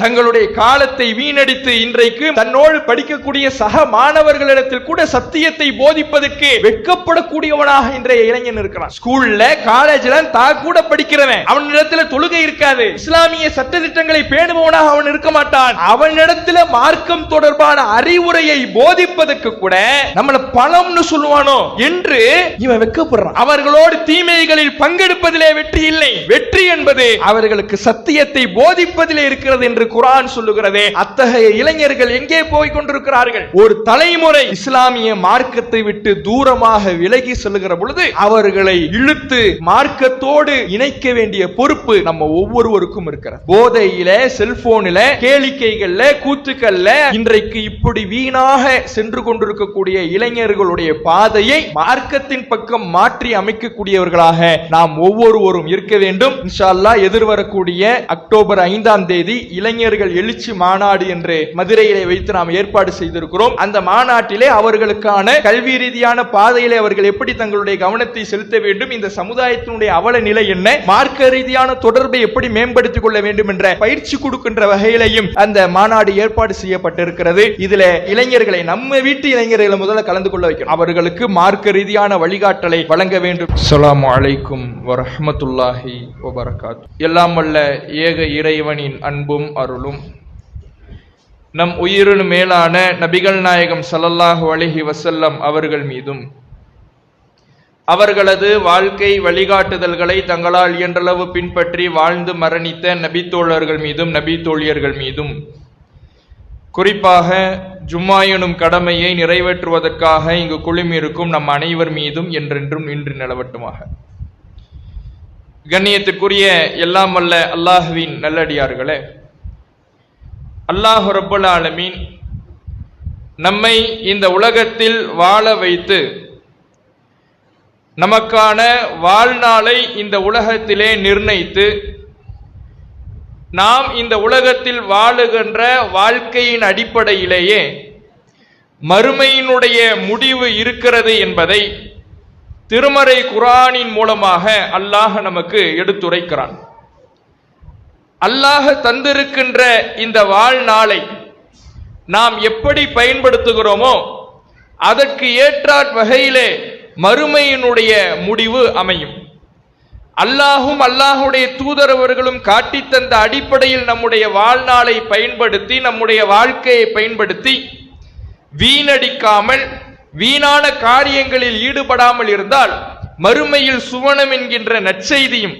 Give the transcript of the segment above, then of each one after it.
தங்களுடைய காலத்தை வீணடித்து இன்றைக்கு தன்னோடு படிக்கக்கூடிய சக மாணவர்களிடத்தில் கூட சத்தியத்தை போதிப்பதற்கு வெட்கப்படக்கூடியவனாக இன்றைய இளைஞன் இருக்கிறான். ஸ்கூல்ல காலேஜ்ல தான் கூட படிக்கிறவன். அவனிடத்துல தொழுகை இருக்காது. இஸ்லாமிய சட்ட திட்டங்களை பேணுபவனாக அவன் இருக்க மாட்டான். அவனிடத்துல மார்க்கம் தொடர்பான அறிவுரையை போதிப்பதற்கு கூட நம்மள பணம்னு சொல்லுவானோ? என்று இவன் வெட்கப்படுறான். அவர்களோடு தீமைகளில் பங்கெடுப்பதிலே வெற்றி இல்லை. வெற்றி என்பது அவர்களுக்கு சத்தியத்தை போதிப்பதிலே இருக்கிறது என்று குரான் சொல்லுகிறது அத்தகைய இளைஞர்கள் எங்கே போய் கொண்டிருக்கிறார்கள்? ஒரு தலைமுறை இஸ்லாமிய மார்க்கத்தை விட்டு தூரமாக விலகி செல்லுகிற பொழுது அவர்களை இழுத்து மார்க்கத்தோடு இணைக்க வேண்டிய பொறுப்பு நம்ம ஒவ்வொருவருக்கும் இருக்கிறது. போதையில செல்போனில கேளிக்கைகள்ல கூத்துக்கள்ல இன்றைக்கு இப்படி வீணாக சென்று கொண்டிருக்கக்கூடிய இளைஞர்களுடைய பாதையை மார்க்கத்தின் பக்கம் மாற்றி அமைக்கக்கூடியவர்களாக நாம் ஒவ்வொருவரும் இருக்க வேண்டும். இன்ஷா எதிர்வரக்கூடிய அக்டோபர் ஐந்தாம் தேதி இளைஞர்கள் எழுச்சி மாநாடு என்று மதுரையிலே வைத்து நாம் ஏற்பாடு செய்திருக்கிறோம். அந்த மாநாட்டிலே அவர்களுக்கான கல்வி ரீதியான பாதையிலே அவர்கள் எப்படி தங்களுடைய கவனத்தை செலுத்த வேண்டும் இந்த சமுதாயத்தினுடைய அவல நிலை என்ன மார்க்க ரீதியான தொடர்பை எப்படி மேம்படுத்திக் கொள்ள வேண்டும் என்ற பயிற்சி கொடுக்கின்ற வகையிலையும் அந்த மாநாடு ஏற்பாடு செய்யப்பட்டிருக்கிறது. இதுல இளைஞர்களை நம்ம வீட்டு இளைஞர்களை முதல்ல கலந்து கொள்ள வைக்கணும். அவர்களுக்கு மார்க்க ரீதியான வழிகாட்டலை வழங்க வேண்டும். அஸ்லாம் அலைக்கும் வரஹ்மத்துல்லாஹி வபரகாத். எல்லாம் வல்ல ஏக இறைவனின் அன்பும் அருளும். நம் உயிரின் மேலான நபிகள் நாயகம் சல்லல்லாஹு அலிஹி வசல்லம் அவர்கள் மீதும். அவர்களது வாழ்க்கை வழிகாட்டுதல்களை தங்களால் இயன்றளவு பின்பற்றி வாழ்ந்து மரணித்த நபித்தோழர்கள் மீதும் நபித்தோழியர்கள் மீதும். குறிப்பாக ஜும்மா எனும் கடமையை நிறைவேற்றுவதற்காக இங்கு குழுமியிருக்கும் நம் அனைவர் மீதும் என்றென்றும் இன்று நிலவட்டுமாக. கண்ணியத்துக்குரிய எல்லாம் வல்ல அல்லாஹுவின் நல்லடியார்களே அல்லாஹ் ரபுல் ஆலமீன் நம்மை இந்த உலகத்தில் வாழ வைத்து நமக்கான வாழ்நாளை இந்த உலகத்திலே நிர்ணயித்து நாம் இந்த உலகத்தில் வாழுகின்ற வாழ்க்கையின் அடிப்படையிலேயே மறுமையினுடைய முடிவு இருக்கிறது என்பதை திருமறை குரானின் மூலமாக அல்லாஹ் நமக்கு எடுத்துரைக்கிறான். அல்லாஹ் தந்திருக்கின்ற இந்த வாழ்நாளை நாம் எப்படி பயன்படுத்துகிறோமோ அதற்கு ஏற்றாற் வகையிலே மறுமையினுடைய முடிவு அமையும். அல்லாஹும் அல்லாஹுடைய தூதரவர்களும் காட்டித்தந்த அடிப்படையில் நம்முடைய வாழ்நாளை பயன்படுத்தி நம்முடைய வாழ்க்கையை பயன்படுத்தி வீணடிக்காமல் வீணான காரியங்களில் ஈடுபடாமல் இருந்தால் மறுமையில் சுவனம் என்கின்ற நற்செய்தியும்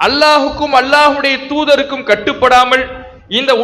அல்லாஹுக்கும் அல்லாஹுடைய தூதருக்கும் கட்டுப்படாமல் இந்த